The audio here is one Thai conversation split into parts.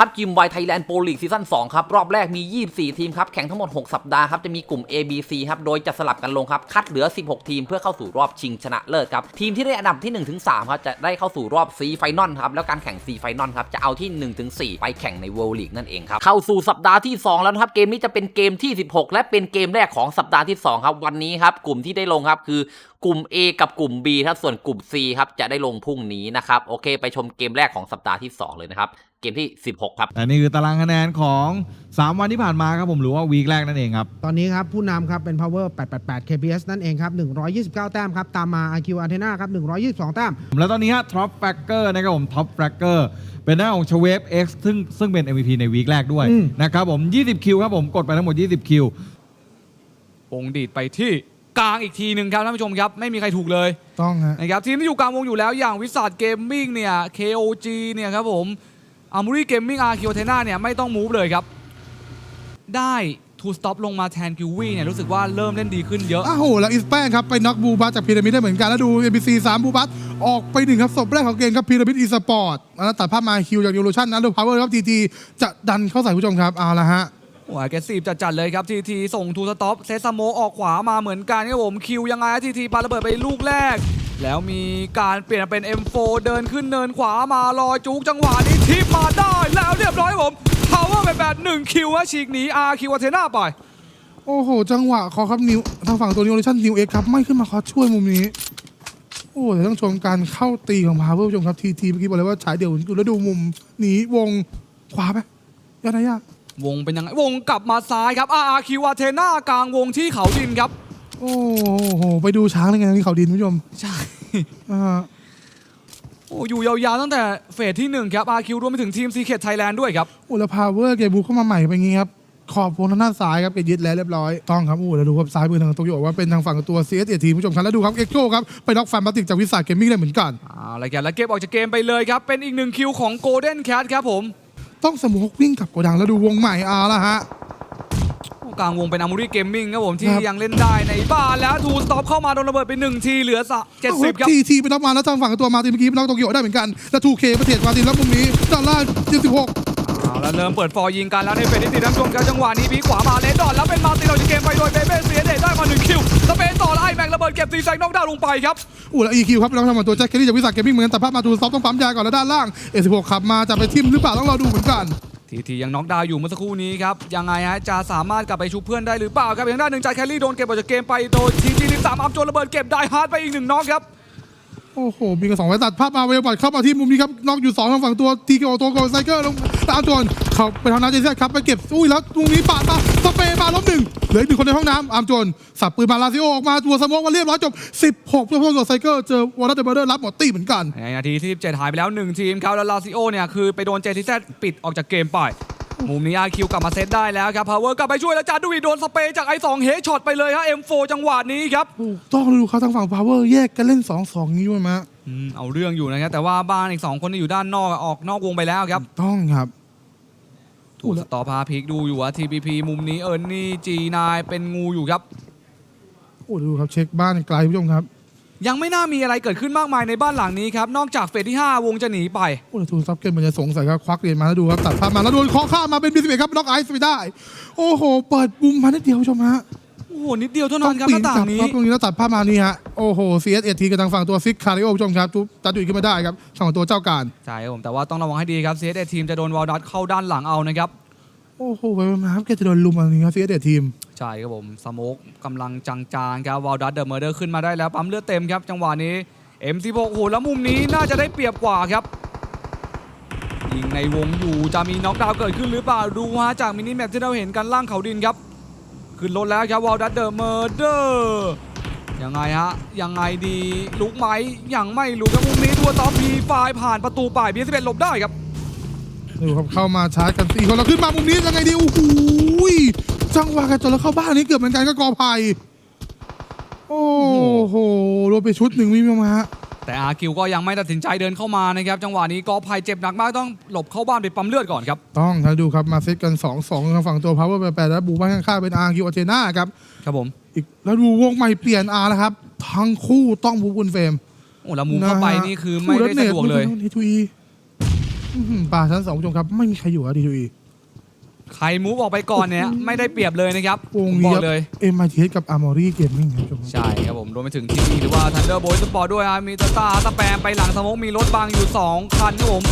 พับจิมไวไทยแลนด์โปรลีกซีซั่น2ครับ รอบแรกมี 24 ทีมครับ แข่งทั้งหมด 6 สัปดาห์ครับ จะมีกลุ่ม A B C ครับ โดยจะสลับกันลงครับ คัดเหลือ 16 ทีมเพื่อเข้าสู่รอบชิงชนะเลิศครับ ทีมที่ได้อันดับที่ 1 ถึง 3 ครับ จะได้เข้าสู่รอบ C ไฟนอลครับ แล้วการแข่ง C ไฟนอลครับ จะเอาที่ 1 ถึง 4 ไปแข่งใน World League นั่นเองครับ เข้าสู่สัปดาห์ที่ 2 แล้วนะครับเกมนี้จะเป็นเกมที่ 16 และเป็นเกมแรกของสัปดาห์ที่ 2 ครับ วันนี้ครับกลุ่มที่ได้ลงครับคือกลุ่ม A กับกลุ่ม B ครับส่วนกลุ่ม C ครับจะได้ลงพรุ่งนี้นะครับโอเค ไปชมเกมแรกของสัปดาห์ที่ 2 เลยนะครับ เกมที่ 16 ครับและนี่คือตารางคะแนนของ 3 วันที่ผ่านมาครับผมหรือว่าวีคแรกนั่นเองครับ ตอนนี้ครับ ผู้นำครับเป็น power 888 kps นั่นเองครับ 129 แต้มครับ ตามมา iq athena ครับ 122 แต้ม แล้วตอนนี้ฮะท็อปแฟกเกอร์นะครับผมท็อปแฟกเกอร์เป็นหน้าของชเวฟ X ซึ่งซึ่งเป็น MVP ในวีคแรกด้วยอืมนะครับผม 20 คิวครับผมกดไปทั้งหมด 20 คิววงดีดไปที่กลางอีกทีหนึ่งครับท่านผู้ชมครับไม่มีใครถูกเลยต้องฮะนะครับทีมที่อยู่กลางวงอยู่แล้วอย่างวิสาดเกมมิ่งเนี่ย KOG เนี่ยครับผม อามูรี่เกมมิ่งอาร์คิวเทนาเนี่ยไม่ต้องมูฟเลยครับ ได้ทูสต็อปลงมาแทนกิววี่เนี่ยรู้สึกว่าเริ่มเล่นดีขึ้นเยอะ อ้าวโหแล้วอิสแป้งครับ ไปน็อกบูบัสจากพีระมิดได้เหมือนกัน แล้วดู NPC 3 บูบัสออกไปหนึ่งครับศพแรกของเกมครับพีระมิดอีสปอร์ตแล้วตัดภาพมาคิวจากยูโรชั่นนะดูพาวเวอร์ครับทีทีจะดันเข้าใส่ผู้ชมครับเอาละฮะโอ้ยแกซีบจัดๆเลยครับทีทีส่งทูสต็อปเซตสโมออกขวามาเหมือนกันครับผมคิวยังไงทีทีปาระเบิดไปลูกแรก แล้วมีการเปลี่ยนเป็น M4 เดินขึ้นเนินขวามารอจุกจังหวะนี้ทิปมาได้แล้วเรียบร้อยครับผม Power ไปแบบ1คิวว่าฉีกหนีอาร์คิวเทนาไปโอ้โห จังหวะคอครับนิวทางฝั่งตัวนิวโรชั่นนิวเอ็กครับไม่ขึ้นมาขอช่วยมุมนี้ โอ้แต่ต้องชมการเข้าตีของพาวเวอร์ผู้ชมครับทีทีเมื่อกี้บอกเลยว่าฉายเดี่ยวแล้วดูมุมหนีวงขวาไปยาดายาวงเป็นยังไงวงกลับมาซ้ายครับ RRQ อาเทนากลางวงที่เขาดินครับ โอ้โห ไปดูช้างได้ไงที่เขาดินผู้ชมใช่อ่าโอ้อยู่ยาวๆตั้งแต่เฟสที่1ครับ RQ รวมไปถึงทีม Secret Thailand ด้วยครับโอ้แล้วพาวเวอร์เกบูเข้ามาใหม่เป็นงี้ครับขอบวงทางด้านซ้ายครับเกยึดแล้วเรียบร้อยต้องครับโอ้แล้วดูครับซ้ายมือทางโตโยว่าเป็นทางฝั่งตัว CS เอทีผู้ชมครับแล้วดูครับเอ็กโว่าครับไปน็อกแฟนบัติกจากวิสาเกมมิ่งได้เหมือนกันเอาละครับแล้วเก็บออกจากเกมไปเลยครับเป็นอีกหนึ่งคิวของ Golden Cat ครับผม ต้องสมูกวิ่งกลับโกดังแล้วดูวงใหม่อาละฮะโอ้ กลางวงเป็น Amory Gaming ครับผมที่ครับยังเล่นได้ในบ้านแล้วทูสต็อปเข้ามาโดนระเบิดไป 1 ทีเหลือสะ70ครับทีทีไปน็อกมาแล้วทางฝั่งตัวมาร์ตินเมื่อกี้ไปน็อกโตโยได้เหมือนกัน แล้วทูเคประเทศมาร์ตินแล้วมุมนี้ด้านล่าง76เอาแล้วเริ่มเปิดฟอร์ยิงกันแล้วในเฟสที่ติดทั้งชมครับจังหวะนี้พีคขวามาเลนดอนแล้วเป็นมาร์ตินเราจะเกมไปโดยเบเบ้เสียเดชได้มาหนึ่งคิวสเปนต่อแล้วไอแม็กระเบิดเก็บตีแซงนอกดาวน์ลงไปครับอู้แล้ว EQ ครับน้องทำเหมือนตัวแจ็คเคลลี่จากวิสาเกมมิ่งเหมือนกันแต่ภาพมาทูซอฟต้องปั๊มยาก่อนแล้วด้านล่าง A16 ขับมาจะไปทิมหรือเปล่าต้องรอดูเหมือนกัน ทีทียังน็อกดาวอยู่เมื่อสักครู่นี้ครับ ยังไงฮะจะสามารถกลับไปชุบเพื่อนได้หรือเปล่าครับอย่างด้านหนึ่งจ่ายแคลรี่โดนเก็บออกจากเกมไปโดยทีทีรีบสามอัพโจนระเบิดเก็บได้ฮาร์ดไปอีกหนึ่งน็อกครับ โอ้โหมีกันสองไว้ตัดภาพมาเวลบอดเข้ามาที่มุมนี้ครับนอกอยู่สองทางฝั่งตัวทีเกโอตัวโกไซเกอร์ลงตามจวนเขาไปทางน้ำเจสันครับไปเก็บอุ้ยแล้วตรงนี้ปาดมาสเปย์มาล้มหนึ่งเหลืออีกหนึ่งคนในห้องน้ำอามจวนสับปืนมาลาซิโอออกมาตัวสโมกมาเรียบร้อยจบ 16เพื่อพวกตัวไซเกอร์เจอวอลเตเบอร์เดอร์รับหมดตีเหมือนกันในนาทีที่17หายไปแล้ว1ทีมครับแล้วลาซิโอเนี่ยคือไปโดนเจทีแซปิดออกจากเกมไป มุมนี้อาคิวกลับมาเซตได้แล้วครับพาวเวอร์กลับไปช่วยแล้วจาดุยโดนสเปรย์จากไอสองเฮช็อตไปเลยครับ M4 จังหวะนี้ครับถูกต้องดูเขาทางฝั่งพาวเวอร์แยกกันเล่น 2-2 นี้ด้วยมะอืมเอาเรื่องอยู่นะครับแต่ว่าบ้านอีก2คนที่อยู่ด้านนอกออกนอกวงไปแล้วครับต้องครับถูกสต่อพาพิกดูอยู่ว่า TPP มุมนี้เอิร์นนี่จีนายเป็นงูอยู่ครับโอ้ดูครับเช็คบ้านไกลผู้ชมครับ ยังไม่น่ามีอะไรเกิดขึ้นมากมายในบ้านหลังนี้ครับ นอกจากเฟสที่ 5 วงจะหนีไปโอ้แล้วทูซับเกนมันจะสงสัยครับควักเหรียญมาแล้วดูครับตัดภาพมาแล้วโดนเคอข้ามมาเป็นบีสิบเอ็ดครับน็อกไอซ์ไปได้ โอ้โห เปิดบุมมานิดเดียวผู้ชมฮะโอ้โหนิดเดียวเท่านั้นครับหน้าต่างนี้ครับตรงนี้แล้วตัดภาพมานี่ฮะโอ้โห CS เอทีกับทางฝั่งตัวซิกคาริโอผู้ชมครับจุ๊บตัดดุยขึ้นมาได้ครับฝั่งตัวเจ้าการ ใช่ครับผมแต่ว่าต้องระวังให้ดีครับ CS ทีมจะโดนวอลดัตเข้าด้านหลังเอานะครับ โอ้โหไปมาครับแกจะโดนลุมอันนี้ครับ CS เอทีม ใช่ครับผมสโมกกำลังจางๆครับวอลดัตเดอะเมอร์เดอร์ขึ้นมาได้แล้วปั๊มเลือดเต็มครับ จังหวะนี้ M16 โอ้โหแล้วมุมนี้น่าจะได้เปรียบกว่าครับยิงในวงอยู่จะมีน็อกดาวน์เกิดขึ้นหรือเปล่าดูฮะจากมินิแมปที่เราเห็นกันล่างเขาดินครับ ขึ้นรถแล้วครับวอลดัตเดอะเมอร์เดอร์ยังไงฮะยังไงดีลุกไหมยังไม่ลุกครับมุมนี้ตัวต่อพีไฟผ่านประตูป่ายบีสิบเอ็ดหลบได้ครับ ดูครับเข้ามาชาร์จกันสี่คนเราขึ้นมามุมนี้ยังไงดีโอ้โหจังหวะกันจนแล้วเข้าบ้านนี้เกือบเหมือนกันก็กอไผ่โอ้โหรวมไปชุดหนึ่งวิ่งมาฮะแต่อาคิวก็ยังไม่ตัดสินใจเดินเข้ามานะครับ จังหวะนี้กอภัยเจ็บหนักมากต้องหลบเข้าบ้านไปปั๊มเลือดก่อนครับ ต้องครับดูครับมาเซตกัน 2 2ทางฝั่งตัว Power แปดแล้วบูบ้านข้างๆเป็นอาร์คิวอเทนาครับ ครับผม อีกแล้วดูวงใหม่เปลี่ยนอาร์แล้วครับ ทั้งคู่ต้องบูบุญเฟรมโอ้แล้วมุมเข้าไปนี่คือไม่ได้สะดวกเลยนี่ทุย อื้อหือป่าชั้นสองผู้ชมครับ ไม่มีใครอยู่อะดีดูอี ใครมูฟออกไปก่อนเนี่ย ไม่ได้เปรียบเลยนะครับวงผมบนี้อคกรับเลย เอ็มไอทีกับอาร์มอรี่เกมมิ่งครับผู้ชมใช่ครับผมรวมไปถึงทีวีหรือว่า Thunder Boy Sport ด้วยฮะมีตาตาสแปมไปหลังสโมกมีรถบังอยู่ 2 คันครับผม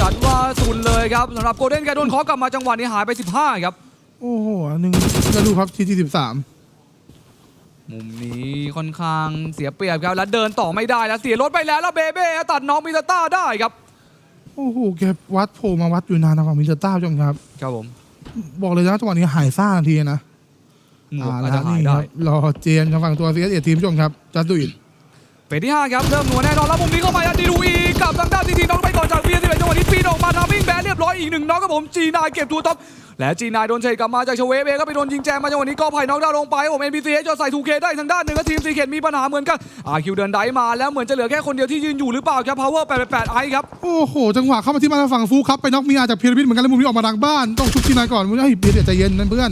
จัดว่าซุนเลยครับสำหรับโกลเด้นแกโดนเคอกลับมาจังหวะนี้หายไป 15 ครับ โอ้โหอันหนึ่งแล้วดูครับทีทีสิบสามมุมนี้ค่อนข้างเสียเปรียบครับ แล้วเดินต่อไม่ได้แล้วเสียรถไปแล้วแล้วเบเบ้ตัดน้องมิตาต้าได้ครับโอ้โหแกวัดโผล่มาวัดอยู่นานนะฝั่งมิสเตอร์ต้าผู้ชมครับ ครับผมบอกเลยนะจังหวะนี้หายซ่าทันทีนะหมวกอ่าอาจนะจะฮะหายนี่คได้รับรอเจนทางฝั่งตัวซีเอสเอทีมผู้ชมครับจัดดูอินเฟสที่ 5 ครับ เริ่มหนัวแน่นอน แล้วมุมนี้เข้ามาดีดูอีกับทางด้านทีทีน้องไปก่อนจากเบียร์ที่เป็นจังหวะนี้ปีนออกมาทาวิ่งแบนเรียบร้อยอีกหนึ่งน้องครับผมจีนายเก็บตัวท็อปและจีนายโดนเฉยกลับมาจากเชเวฟเองก็ไปโดนยิงแจงมาจังหวะนี้ก็ไผ่น็อกดาวลงไปผมเอ็นบีซีเอจะใส่ทูเคได้ทางด้านหนึ่งก็ทีมซีเคนมีปัญหาเหมือนกันอาคิวเดินได้มาแล้วเหมือนจะเหลือแค่คนเดียวที่ยืนอยู่หรือเปล่าครับพาวเวอร์88ไอครับโอ้โหจังหวะเข้ามาที่มาทางฝั่งฟูครับไปน็อกมีอาจากพีระมิดเหมือนกันแล้วมุมนี้ออกมาทางบ้านต้องชุบทีนายก่อนมุมนี้ให้เบียร์ใจเย็นนั่นเพื่อน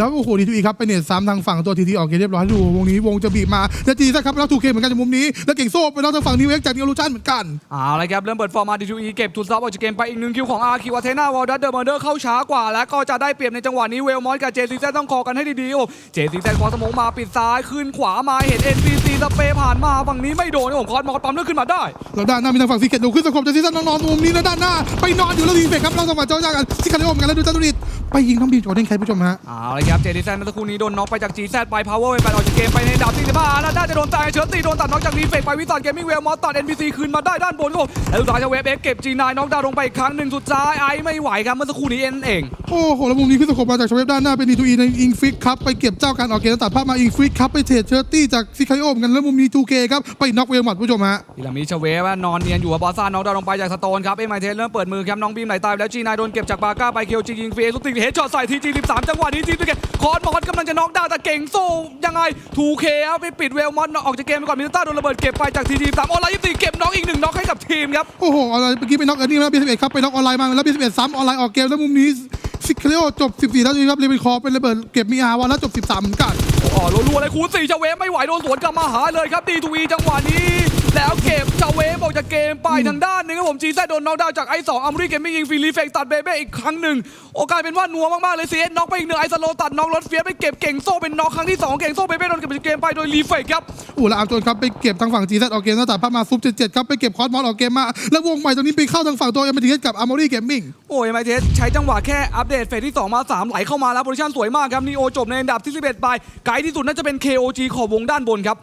แล้วโอ้โหดีทูอีครับไปเน็ตซ้ำทางฝั่งตัวทีทีออกเกมเรียบร้อยดูวงนี้วงจะบีบมาแล้วจีซัครับแล้วทูเคเหมือนกันจากมุมนี้แล้วเก่งโซ่ไปน็อกทางฝั่งนิวเอ็กจากนิวลูชันเหมือนกันเอาละครับเริ่มเปิดฟอร์มมาดีทูอีเก็บทุนซับออกจากเกมไปอีกหนึ่งคิวของอาคิวอาเทนาวอลดัตเดอร์เมอร์เดอร์เข้าช้ากว่า แล้วก็จะได้เปรียบในจังหวะนี้เวลมอสกับเจซีแซต้องคอกันให้ดีๆโอ้เจซีแซคอสมองมาปิดซ้ายขึ้นขวามาเห็น NPC สเปรย์ผ่านมาฝั่งนี้ไม่โดนครับผมคอสมอสปั๊มเลือดขึ้นมาได้แล้วด้านหน้ามีทางฝั่งซีเกตดูขึ้นสกบจากซีซันนอนๆมุมนี้แล้วด้านหน้าไปนอนอยู่แล้วทีเฟกครับเราจังหวะเจ้าจ้ากันซิคาริโอเหมือนกันแล้วดูจัตุริตไปยิงน้องบีมจอร์แดนใครผู้ชมฮะเอาละครับเจดีแซนเมื่อสักครู่นี้โดนน็อกไปจาก GZ ไป Power ไปออกจากเกมไปในดาบที่15แล้วน่าจะโดนตายเชิร์ตีโดนตัดน็อกจากรีเฟกไปวิสันเกมมิ่งเวลมอสตัด NPC คืนมาได้ด้านบนครับผมแล้วสุดท้ายจะเวฟเอ็กเก็บ G9 น็อกดาวน์ลงไปอีกครั้งหนึ่งสุดท้ายไอไม่ไหวครับเมื่อสักครู่นี้เองเองโอ้โหแล้วมุมนี้ขึ้นสกบมาจากชเวฟด้านหน้าเป็นดีทูอีในอิงฟิกครับไปเก็บเจ้าการออกเกมแล้วตัดภาพมาอิงฟิกครับไปเทรดเชอร์ตี้จากซิคาริโอเหมือนกันแล้วมุมนี้ทูเคครับไปน็อกเวลหมัดผู้ชมฮะพีระมิดชเวฟว่านอนเนียนอยู่กับบอสซ่าน็อกดาวน์ลงไปจากสโตนครับเอ็มไอเทนเริ่มเปิดมือครับน้องบีมไหลตายไปแล้ว G9 โดนเก็บจากบาก้าไปเคียวจียิงฟรีสุดติเฮดช็อตใส่ทีจี13จังหวะนี้ทีมตัวเกคอนมอสกำลังจะน็อกดาวน์แต่เก่งโซ่ยังไงทูเคเอาไปปิดเวลมอสออกจากเกมไปก่อนมิลต้าโดนระเบิดเก็บไปจากทีที3ออนไลน์24เก็บน็อกอีกหนึ่งน็อกให้กับทีมครับโอ้โหออนไลน์เมื่อกี้ไปน็อกอันนี้แล้วบีสิบเอ็ดครับไปน็อกออนไลน์มาแล้วบีสิบเอ็ดซ้ำออนไลน์ออกเกมแล้วมุมนี้ซิคาริโอจบ 14 แล้วดูครับเลเวนคอร์เป็นระเบิดเก็บมีอาวันแล้วจบ 13 เหมือนกันอ๋อรัวๆเลยคูณสี่ชเวฟไม่ไหวโดนสวนกลับมาหาเลยครับดีทูวีจังหวะนี้ แล้วเก็บชเวฟออกจากเกมไปทางด้านหนึงครับผมจีแซโดนน็อกดาวน์จากไอสองอัมรีเกมมิ่งยิงฟรีรีเฟกตัดเบเบ้อีกครั้งหนึ่งโอกลายเป็นว่านัวมากๆเลยซีเอสน็อกไปอีกหนึ่งไอสโลตัดน็อกรถเฟียสไปเก็บเก่งโซ่เป็นน็อกครั้งที่สองเก่งโซ่เบเบ้โดนเก็บจากเกมไปโดยรีเฟกครับโอ้แล้วอาร์มโจนครับไปเก็บทางฝั่งจีแซออกเกมแล้วตัดภาพมาซุป77ครับไปเก็บคอสมอสออกเกมมา แล้ววงใหม่ตรงนี้ไปเข้าทางฝั่งตัวเอ็มทีเอสกับอาร์มอรี่เกมมิ่ง โอ้ยไมเทสใช้จังหวะแค่อัปเดตเฟสที่ 2 มา 3 ไหลเข้ามาแล้วโพซิชั่นสวยมากครับนีโอจบในอันดับที่ 11 ไป ไกลที่สุดน่าจะเป็น KOG ขอบวงด้านบนครับ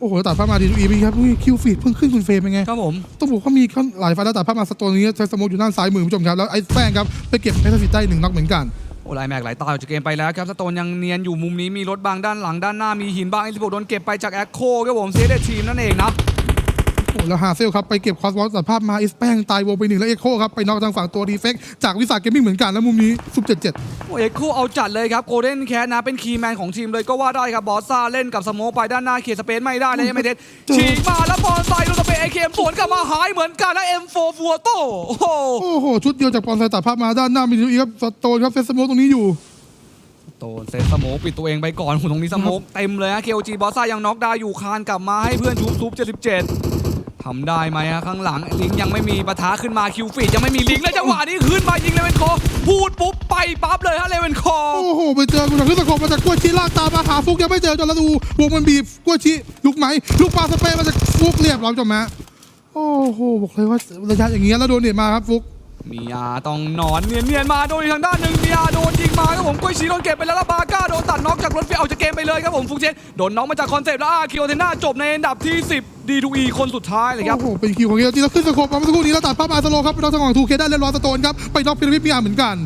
โอ้โหตัดภาพมาดีดูอีมีครับอุ้ยคิวฟีดเพิ่งขึ้นคุณเฟรมเป็นไงครับผมต้องบอกว่ามีหลายไฟล์แล้วตัดภาพมาสโตนนี้ใช้สโมกอยู่ด้านซ้ายมือคุณผู้ชมครับแล้วไอ้แป้งครับไปเก็บเพชรฟิตได้หนึ่งน็อกเหมือนกันโอ้ไลน์แม็กไหลตายออกจากเกมไปแล้วครับสโตนยังเนียนอยู่มุมนี้มีรถบางด้านหลังด้านหน้ามีหินบางไอซิโโดนเก็บไปจากแอคโคครับผมเซเดทีมนั่นเองนะโอ้แล้วฮาเซลครับไปเก็บคอสมอสตัดภาพมาอิสแป้งตายวงไปหนึ่งแล้วเอ็กโคครับไปน็อกทางฝั่งตัวดีเฟกจากวิสาเกมมิ่งเหมือนกันแล้วมุมนี้ซุป77โอ้เอ็กโคเอาจัดเลยครับโกลเด้นแคทนะเป็นคีย์แมนของทีมเลยก็ว่าได้ครับบอสซ่าเล่นกับสโมกไปด้านหน้าเขียสเปซไม่ได้เลยไมเทสฉีกมาแล้วบอลไซโดนสเปซไอเคมสวนกลับมาหายเหมือนกันนะ M4 ฟัวโตโอ้โหโอ้โหชุดเดียวจากปอนไซตัดภาพมาด้านหน้ามีดูอีกครับสโตนครับเซสโมกตรงนี้อยู่โตนเซตสโมกปิดตัวเองไปก่อนหุ่นตรงนี้สโมกเต็มเลยฮะ KOG บอสซ่ายังน็อกดาวน์อยู่คานกลับมาให้เพื่อนชุบซุป77 ทำได้ไหมฮะข้างหลังลิงก์ยังไม่มีปะทะขึ้นมาคิวฟีดยังไม่มีลิงก์แล้วจังหวะนี้ขึ้นมายิงเลเวนคอร์พูดปุ๊บไปปั๊บเลยฮะเลเวนคอร์โอ้โหไปเจอคุณจากขึ้นสะกบมาจากกล้วยชีลากตามมาหาฟุกยังไม่เจอจนแล้วดูวงมันบีบกล้วยชีลูกไหมลูกปลาสเปรย์มาจากฟุกเรียบร้อยจบมาโอ้โหบอกเลยว่าระยะอย่างเงี้ยแล้วโดนเน็ตมาครับฟุกมีอาต้องนอนเนียนๆมาโดนอีกทางด้านหนึ่งมีอาโดนยิงมาครับผมกุ้ยชีโดนเก็บไปแล้วแล้วบาก้าโดนตัดน็อกจากรถไฟออกจากเกมไปเลยครับผมฟุกเชนโดนน็อกมาจากคอนเซปต์แล้วอาคิโอเทน่าจบในอันดับที่ 10 D2E คนสุดท้ายเลยครับโอ้โหเป็นคิวของเกียรติแล้วขึ้นสะกบมาเมื่อสักครู่นี้แล้วตัดภาพมาสโลครับไปน็อกทางฝั่งทูเคได้เรียบร้อยสโตนครับไปน็อกพีระมิดมีอาเหมือนกัน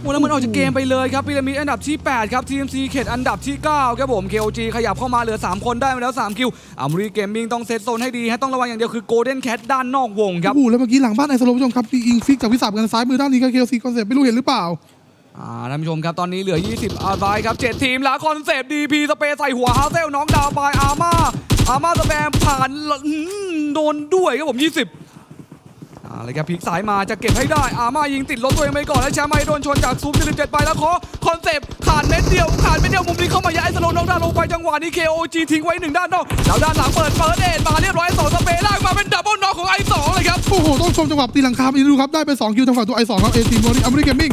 โอ้แล้วมันออกจากเกมไปเลยครับพีระมิดอันดับที่ 8 ครับ TMC เขตอันดับที่ 9 ครับผม KOG ขยับเข้ามาเหลือ 3 คนได้มาแล้ว 3 คิวอัมรีเกมมิ่งต้องเซตโซนให้ดีฮะต้องระวังอย่างเดียวคือ Golden Cat ด้านนอกวงครับโอ้โหแล้วเมื่อกี้หลังบ้านไอสโลผู้ชมครับมีอิงฟิกจากวิสาบกันซ้ายมือด้านนี้ก็เคลซีคอนเซ็ปต์ไม่รู้เห็นหรือเปล่าอ่าท่านผู้ชมครับ ตอนนี้เหลือ 20อาร์ไบครับ 7 ทีมแล้วคอนเซปต์ DP สเปรย์ใส่หัวฮาเซลน้องดาวไปอาร์มา อามาสแปมผ่านอื้อหือโดนด้วยครับผม 20อ่าอะไรครับพลิกสายมาจะเก็บให้ได้ อามายิงติดรถตัวเองไปก่อน แล้วแชมป์ไม่โดนชนจากซูม77ไปแล้วขอคอนเซปต์ขาดเม็ดเดียว ขาดเม็ดเดียวมุมนี้เข้ามาย้ายสโลว์น้องดาวลงไปจังหวะนี้ KOG ทิ้งไว้หนึ่งด้านนอกแล้วด้านหลังเปิดเปิดเดนมาเรียบร้อยสองสเปรย์ลากมาเป็นดับเบิลน็อกของไอสองเลยครับโอ้โหต้องชมจังหวะปีหลังคาไปดูครับได้ไป2คิวทางฝั่งตัวไอสองครับเอทีมอริอเมริกันมิ่ง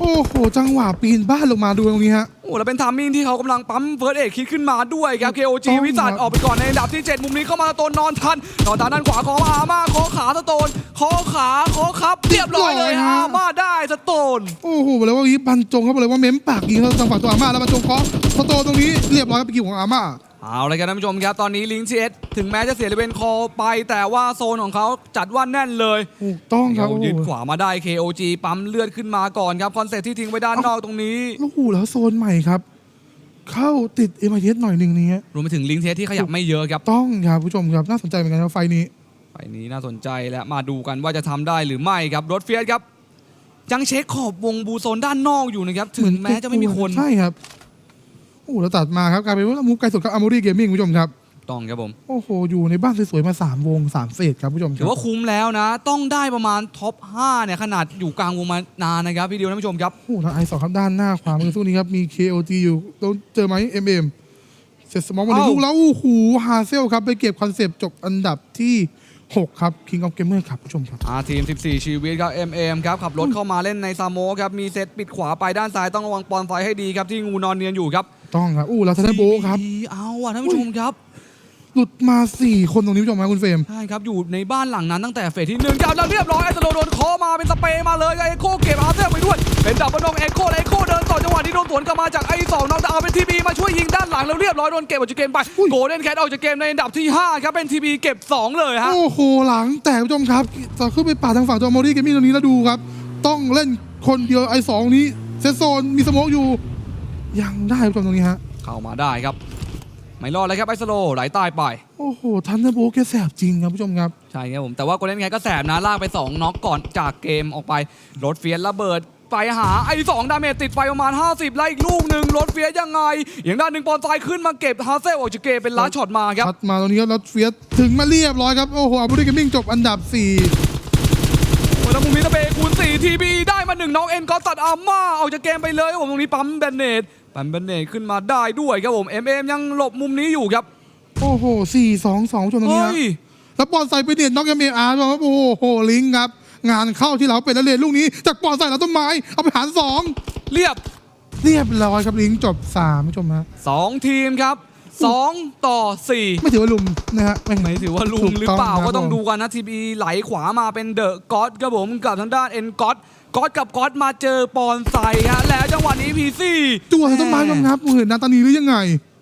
โอ้โหจังหวะปีนบ้านลงมาดูตรงนี้ฮะ โอ้แล้วเป็นทามมิ่งที่เขากำลังปั๊มเฟิร์สเอ็ดคิดขึ้นมาด้วยครับ KOG ต้องวิสัทครับออกไปก่อนในอันดับที่ 7 มุมนี้เข้ามาโตนนอนทันนอนทันด้านขวาของอาม่าขอขาสโตนขอขาขอครับเรียบร้อยเลยอาม่าได้สโตนโอ้โหบอกเลยว่าวิบรรจงครับบอกเลยว่าเม้มปากยิงทางฝั่งตัวอาม่าแล้วบรรจงเคาะสโตตรงนี้เรียบร้อยครับเป็นคิวของอาม่า เอาเลยครับท่านผู้ชมครับ ตอนนี้ลิงเชสถึงแม้จะเสียเลเวนคอไป แต่ว่าโซนของเขาจัดว่าแน่นเลยถูกต้องครับเขาโอ้โหยึดขวามาได้ KOG ปั๊มเลือดขึ้นมาก่อนครับ คอนเซ็ปต์ที่ทิ้งไว้ด้านนอกตรงนี้แล้วโอ้โหแล้วโซนใหม่ครับ เข้าติดเอ็มไอเหน่อยหนึ่งนี้รวมไปถึงลิงเชสที่ขยับไม่เยอะครับต้องครับผู้ชมครับน่าสนใจเหมือนกันครับไฟนี้ ไฟนี้น่าสนใจและมาดูกันว่าจะทำได้หรือไม่ครับรถเฟียสครับยังเช็คขอบวงบูโซนด้านนอกอยู่นะครับถึงแม้จะไม่มีคนใช่ครับ โอ้โหแล้วตัดมาครับกลายเป็นว่ามุกไกลสุดครับอาร์มอรี่เกมมิ่งผู้ชมครับต้องครับผมโอ้โหอยู่ในบ้านสวยๆมา 3 วง 3 เฟสครับผู้ชมคถืรัอบว่าคุ้มแล้วนะ ต้องได้ประมาณท็อป5เนี่ยขนาดอยู่กลางวงมานานนะครับพี่ดิวท่านผู้ชมครับโอ้โหทางไอสองครับด้านหน้าขวามือสู้นี้ครับมี KOG อยู่ต้องเจอไหม MM เสร็จสมองวันนี้เอ้าลูกแล้วโอ้โหฮาเซลครับไปเก็บคอนเซปต์จบอันดับที่6 ครับ King of Gamer ครับผู้ชมครับอาทีม 14 ชีวิตครับ MM ครับ ขับรถเข้ามาเล่นในซาโมครับ มีเซตปิดขวาไปด้านซ้ายต้องระวังปอนไฟให้ดีครับ ที่งูนอนเนียนอยู่ครับ ต้องครับอู้แล้วทันโบครับเอาอะท่านผู้ชมครับ หลุดมา 4 คนตรงนี้ผู้ชมครับคุณเฟรม ใช่ครับ อยู่ในบ้านหลังนั้นตั้งแต่เฟสที่หนึ่งครับแล้วเรียบร้อยไอสโลโดนเคอมาเป็นสเปรย์มาเลยเอ็โคเก็บอาร์เซลไปด้วย เป็นดับเบิลนองเอ็โคและเอ็โคเดินต่อจังหวะนี้โดนสวนกลับมาจากไอสองน้องดาวเป็นทีบีมาช่วยยิงด้านหลังแล้วเรียบร้อยโดนเก็บออกจากเกมไปโกลเด้นแคทออกจากเกมในอันดับที่ห้าครับเป็นทีบีเก็บสองเลยฮะ โอ้โหหลังแตกผู้ชมครับจะขึ้นไปป่าดทางฝั่งตัวมอรี่เกมมิ่งตรงนี้แล้วดูครับ ต้องเล่นคนเดียวไอสองนี้เซตโซนมีสโมกอยู่ ยังได้ผู้ชมตรงนี้ฮะ เข้ามาได้ครับ ไม่รอดเลยครับไอสโลไหลใต้ไป โอ้โห ทันเดอร์โบแกแสบจริงครับผู้ชมครับ ใช่ครับผม แต่ว่าโกลเด้นแคทก็แสบนะลากไป 2น็อกก่อนจากเกมออกไป รถเฟียสระเบิดไปหาไอ้สองดาเมจติดไปประมาณ 50แล้วอีกลูกหนึ่งรถเฟียสยังไง อย่างด้านหนึ่งปอนไซขึ้นมาเก็บฮาเซลออกจากเกมเป็นล้านช็อตมาครับชัดมาตรงนี้ครับแล้วเฟียสถึงมาเรียบร้อยครับ โอ้โหอาบุรีเกมมิ่งจบอันดับโอ้ยแล้วมุมนี้ตะเบคูณ4ทีบีได้มาหนึ่งน้องเอ็นก็ตัดอาม่าออกจากเกมไปเลยครับผมตรงนี้ปั๊มแบนเนต ปั๊มแบนเนตขึ้นมาได้ด้วยครับผมเอ็มเอ็มยังหลบมุมนี้อยู่ครับ4โอ้โห4 2 2ชมตรงนี้เฮ้ฮะยแล้วปอนใส่ไปเดียนน็อกเอ็มเออาร์ครับโอ้โหลิงก์ครับ งานเข้าที่เราเป็นแล้วเลนลูกนี้ จากปอนใส่แล้วต้นไม้เอาไปหารเรียบ2เรียบร้อยครับลิงก์จบ3ผู้ชมฮะ2 ทีมครับ 2 ต่อ 4 ไม่ถือว่าลุมนะฮะไม่ไม่ถือว่าลุมหรือเปล่าถูกต้องครับก็ต้องดูกันนะทีบีไหลขวามาเป็นเดอะก็อตครับผมกับทางด้านเอ็นก็อต ก็อตกับก็อตมาเจอปอนไซฮะแล้วจังหวะนี้พีซี่จั่วใส่ต้นไม้ผู้ชมครับเหมือนนาตานีหรือยังไง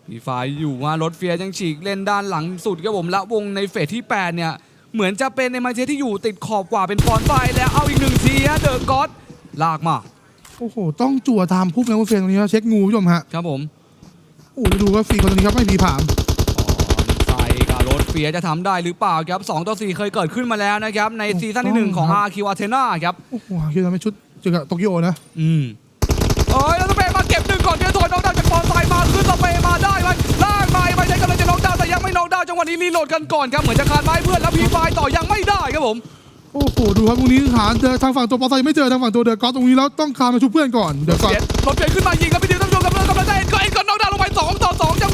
พีไฟอยู่ว่ารถเฟียร์ยังฉีกเล่นด้านหลังสุดครับผมและวงในเฟสที่ 8 เนี่ย เหมือนจะเป็นในมาเชที่อยู่ติดขอบกว่าเป็นปอนไฟแล้วเอาอีกหนึ่งทีฮะเดอะก็อตลากมา โอ้โห ต้องจั่วตามพุกนะคุณเฟรมตรงนี้ครับเช็คงูผู้ชมฮะ ครับผม โอ้โหดูว่าฟรีคนตรงนี้ครับไม่ผีผามใส่กับรถเฟียร์จะทำได้หรือเปล่าครับ2ต่อ4เคยเกิดขึ้นมาแล้วนะครับ ในซีซั่นที่หนึ่งของ RQ Athena ครับโอ้โหคิดว่าไม่ชุดเจอกับโตเกียวนะ อืมเอ้ยแล้วสเปย์มาเก็บหนึ่งก่อนเทียโทนน็อกดาวน์จากปอนไซมาขึ้นสเปย์มาได้ไหมลากไปไปใช้กำลังจะน็อกดาวน์แต่ยังไม่น็อกดาวน์จังหวะนี้รีโหลดกันก่อนครับเหมือนจะคานไม้เพื่อนแล้วพีไฟต่อยังไม่ได้ครับผมโอ้โหดูครับตรงนี้หาเจอทางฝั่งตัวปอไซไม่เจอทางฝั่งตัวเดอะก๊อตตรงนี้แล้วต้องคานมาชุบเพื่อนก่อนเดอะก๊อตเปลี่ยนรถเปลี่ยนขึ้นมายิงครับพี่ดิวต้องโยนกับเรื่องกำลังจะเอ็นก็เอ็นก็น็อกดาวน์ลงไป2ต่อ2จังหวะนี้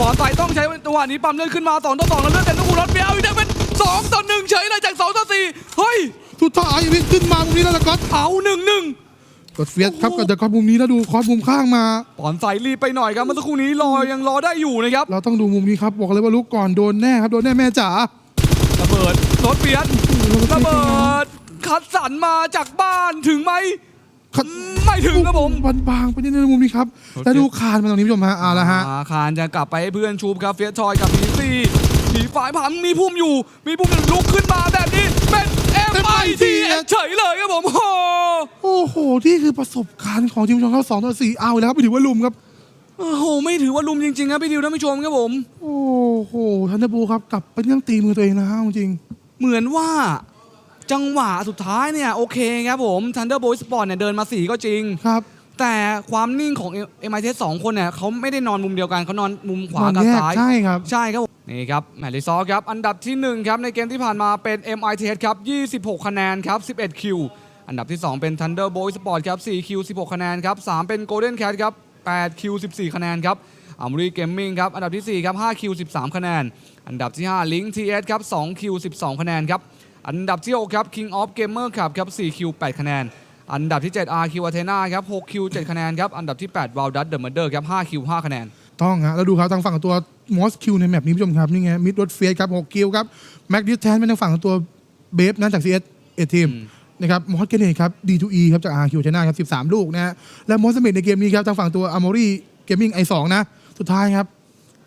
ปอนไซต้องใช้จังหวะนี้ปั๊มเลือดขึ้นมา2ต่อ2แล้วเลือดเต็มทุกรถเปลี่ยนเอาอีกได้เป็น2ต่อ1เฉยเลยจาก2ต่อ4เฮ้ยสุดท้ายวิ่งขึ้นมามุมนี้แล้วเดอะก๊อตเอา1 1กดเฟียสครับกับเดอะก๊อตมุมนี้แล้วดูคอสมุมข้างมาปอนไซรีบไปหน่อยครับเมื่อสักครู่นี้รอยังรอได้อยู่นะครับเราต้องดูมุมนี้ครับบอกเลยว่าลุกก่อนโดนแน่ครับโดนแน่แม่จ๋าระเบิดรถเปลี่ยนระเบิดคัดสรรมาจากบ้านถึงไหม ขัดไม่ถึงครับผม บางบางๆไปนิดนึงมุมนี้ครับโอเคแล้วดูคานมาตรงนี้ผู้ชมฮะเอาละฮะ อาคารจะกลับไปให้เพื่อนชูบครับเฟียสทอยกับพีซีผีฝ่ายผังมีพุ่มอยู่ มีพุ่มหนึ่งลุกขึ้นมาแบบนี้ เป็น MIT เฉยเลยครับผมโอ้โหโอ้โหนี่คือประสบการณ์ของทีมชมเขาสองต่อสี่เอาแล้วครับไปถือว่าลุมครับ โอ้โห ไม่ถือว่าลุมจริงๆครับพี่ดิวท่านผู้ชมครับผม โอ้โหทันเดอร์บูครับกลับไปเรื่องตีมือตัวเองนะฮะจริง เหมือนว่า จังหวะสุดท้ายเนี่ยโอเคครับผม Thunderbolt Sport เนี่ยเดินมาสี่ก็จริง ครับ แต่ความนิ่งของ MIT สองคนเนี่ยเขาไม่ได้นอนมุมเดียวกันเขานอนมุมขวามันกับแยกซ้าย ใช่ครับ ใช่ครับผมนี่ครับแมตช์ที่สองครับ อันดับที่ 1 ครับ ในเกมที่ผ่านมาเป็น MITH ครับ 26 คะแนนครับ 11 คิว อันดับที่ 2 เป็น Thunderbolt Sport ครับ 4 คิว 16 คะแนนครับ 3 เป็น Golden Cat ครับ 8 คิว 14 คะแนนครับอัมรีเกมมิ่งครับ อันดับที่ 4 ครับ 5 คิว 13 คะแนน อันดับที่ 5 Link TS ครับ 2 คิว 12 คะแนนครับ อันดับที่6ครับ King of Gamer ครับครับ4คิว8คะแนน อันดับที่7 RQ Athena ครับ6คิว7คะแนนครับ อันดับที่8 w i l d d u t The Murder ครับ5คิว5คะแนน ต้องฮะแล้วดูครับทางฝั่งตัวมอสคิวในแมปนี้ผู้ชมครับ นี่ไงมิดรถเฟียสครับ6คิวครับแม็กดิสแทนเป็นทางฝั่งของตัวเบฟนะจาก CS เอทีมอืมนะครับมอสเกเนตครับ D2E ครับจาก RQ ชนะครับ13 ลูกนะฮะและมอสเมดในเกมนี้ครับทางฝั่งตัว Armory Gaming i2 นะสุดท้ายครับ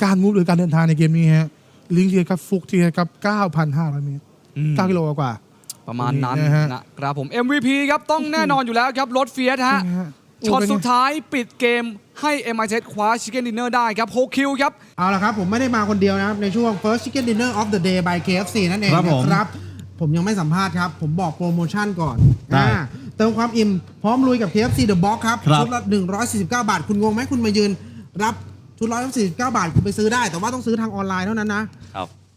การมูฟหรือการเดินทางในเกมนี้ฮะลิงก์เทียครับฟุกเทียครับ9,500 เมตร 9กิโลกว่า ประมาณนั้นนะฮะ นะครับผม MVP ครับต้องแน่นอนอยู่แล้วครับรถเฟียสฮะนี่ฮะช็อตโเป็นไงสุดท้ายปิดเกมให้ MIT คว้าชิคเก้นดินเนอร์ได้ครับ 6 คิวครับ เอาละครับ ผมไม่ได้มาคนเดียวนะครับ ในช่วง first chicken dinner of the day by KFC นั่นเองครับผมนะครับ ผมยังไม่สัมภาษณ์ครับ ผมบอกโปรโมชั่นก่อนได้อ่าเติมความอิ่ม พร้อมลุยกับ KFC The Box ครับครับ ชุดละ 149 บาท คุณงงไหมคุณมายืน รับชุด149 บาท คุณไปซื้อได้ แต่ว่าต้องซื้อทางออนไลน์เท่านั้นนะครับ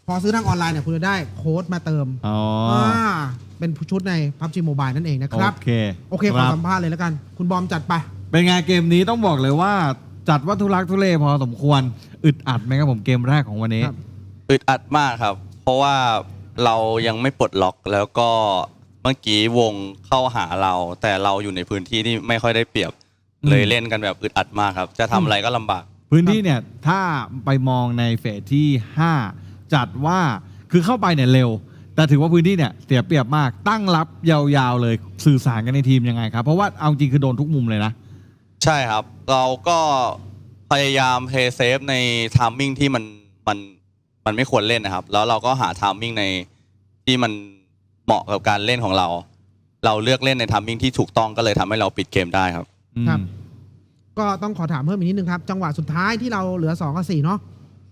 พอซื้อทางออนไลน์เนี่ยคุณจะได้โค้ดมาเติมอ๋ออ่าเป็นชุดใน PUBG Mobile นั่นเองนะครับ โอเคโอเคขคอรับ สัมภาษณ์เลยแล้วกัน คุณบอมจัดไป เป็นไงเกมนี้ต้องบอกเลยว่าจัดว่าทุลักทุเลพอสมควรอึดอัดไหมครับผมเกมแรกของวันนี้ ครับ อึดอัดมากครับ เพราะว่าเรายังไม่ปลดล็อกแล้วก็เมื่อกี้วงเข้าหาเรา แต่เราอยู่ในพื้นที่ที่ไม่ค่อยได้เปรียบ อืม เลยเล่นกันแบบอึดอัดมากครับ จะทำอะไรก็ลำบาก พื้นที่เนี่ยถ้าไปมองในเฟสที่ 5 จัดว่าคือเข้าไปเนี่ยเร็ว แต่ถือว่าพื้นที่เนี่ยเสียเปรียบมากตั้งรับยาวๆเลยสื่อสารกันในทีมยังไงครับ เพราะว่าเอาจริงคือโดนทุกมุมเลยนะ ใช่ครับ เราก็พยายามเพย์เซฟในทามมิ่งที่มันมันมันไม่ควรเล่นนะครับ แล้วเราก็หาทามมิ่งในที่มันเหมาะกับการเล่นของเรา เราเลือกเล่นในทามมิ่งที่ถูกต้องก็เลยทำให้เราปิดเกมได้ครับ ครับอืมก็ต้องขอถามเพิ่มอีกนิดนึงครับ จังหวะสุดท้ายที่เราเหลือ2กับ4เนาะ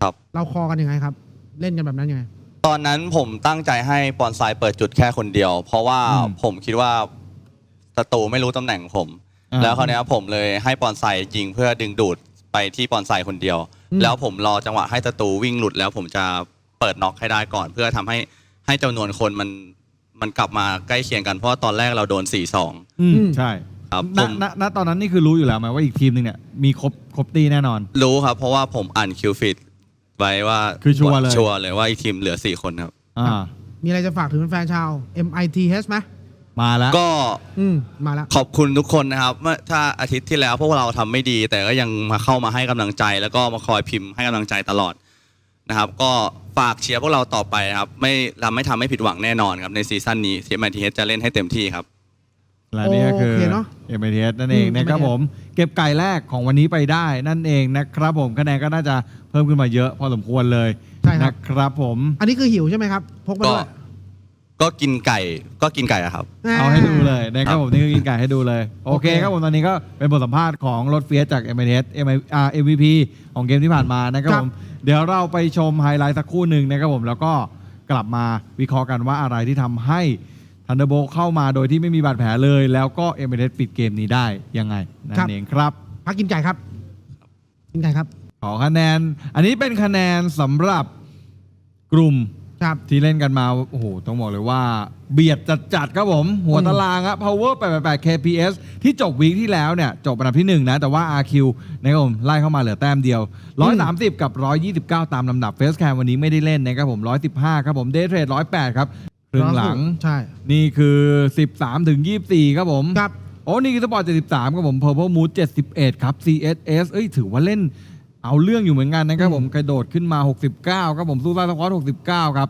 ครับ เราคอกันยังไงครับ เล่นกันแบบนั้นยังไง ตอนนั้นผมตั้งใจให้ปอนไซเปิดจุดแค่คนเดียว เพราะว่าอืม ผมคิดว่าศัตรูไม่รู้ตำแหน่งผม อ่า แล้วคราวเนี้ยผมเลยให้ปอนไซยิงเพื่อดึงดูดไปที่ปอนไซคนเดียว อืม แล้วผมรอจังหวะให้ศัตรูวิ่งหลุดแล้วผมจะเปิดน็อกให้ได้ก่อน เพื่อทำให้ให้จำนวนคนมันมันกลับมาใกล้เคียงกันเพราะว่าตอนแรกเราโดน4-2อืมอืม ใช่ครับณผมณณตอนนั้นนี่คือรู้อยู่แล้วไหมว่าอีกทีมหนึ่งเนี่ยมีครบครบตีแน่นอน รู้ครับเพราะว่าผมอ่านคิวฟิต ไว้ว่าคือชัวร์เลย ชัวร์เลยว่าอีกทีมเหลือ4คนครับ อ่า มีอะไรจะฝากถึงแฟนๆชาว MITH ไหมมาแล้วก็อืมมาแล้ว ขอบคุณทุกคนนะครับเมื่อถ้าอาทิตย์ที่แล้วพวกเราทำไม่ดี แต่ก็ยังมาเข้ามาให้กำลังใจ แล้วก็มาคอยพิมพ์ให้กำลังใจตลอดนะครับ ก็ฝากเชียร์พวกเราต่อไปนะครับ ไม่เราไม่ทำให้ผิดหวังแน่นอนครับในซีซั่นนี้ทีมไอทีเจะเล่นให้เต็มที่ครับ และนี่ก็คือ โอเคเนอะเอ็มไอทีนั่นเองอืมนะครับ MITS ผม เก็บไก่แรกของวันนี้ไปได้นั่นเองนะครับผมคะแนนก็น่าจะเพิ่มขึ้นมาเยอะพอสมควรเลยใช่ครับ นะครับผม อันนี้คือหิวใช่ไหมครับ พกมาก็ด้วยก็กินไก่ก็กินไก่อะครับ เอาให้ดูเลยนะครับผมนี่คือกินไก่ให้ดูเลย โอเคครับผมตอนนี้ก็เป็นบทสัมภาษณ์ของรถเฟียสจาก m i t m MVP ของเกมที่ผ่านมานะครับครับผม เดี๋ยวเราไปชมไฮไลท์สักครู่หนึ่งนะครับผมแล้วก็กลับมาวิเคราะห์กันว่าอะไรที่ทำให้ ทันเดอร์โบเข้ามาโดยที่ไม่มีบาดแผลเลย แล้วก็ m i t ปิดเกมนี้ได้ยังไงนั่นเองครับ พักกินไก่ครับ กินไก่ครับ ขอคะแนน อันนี้เป็นคะแนนสำหรับกลุ่มครับ ที่เล่นกันมา โอ้โห ต้องบอกเลยว่า เบียดจัดๆครับผม หัวตารางอะ power 888 kps ที่จบวีคที่แล้วเนี่ย จบอันดับที่ 1 นะ แต่ว่า RQ นะครับผม ไล่เข้ามาเหลือแต้มเดียว 130 กับ 129 ตามลำดับเฟสแคมวันนี้ไม่ได้เล่นนะครับผม 115 ครับผมเดทเทรด108 ครับ ครึ่งหลัง ใช่ นี่คือ 13 ถึง 24 ครับผมครับ โอ้นี่คือสปอร์ต73 ครับผม Purple Mood 71 ครับ CSS เอ้ย ถือว่าเล่นเอาเรื่องอยู่เหมือนกันนะครับผม กระโดดขึ้นมา 69 ครับผมสู้ซ่าสควอต69 ครับ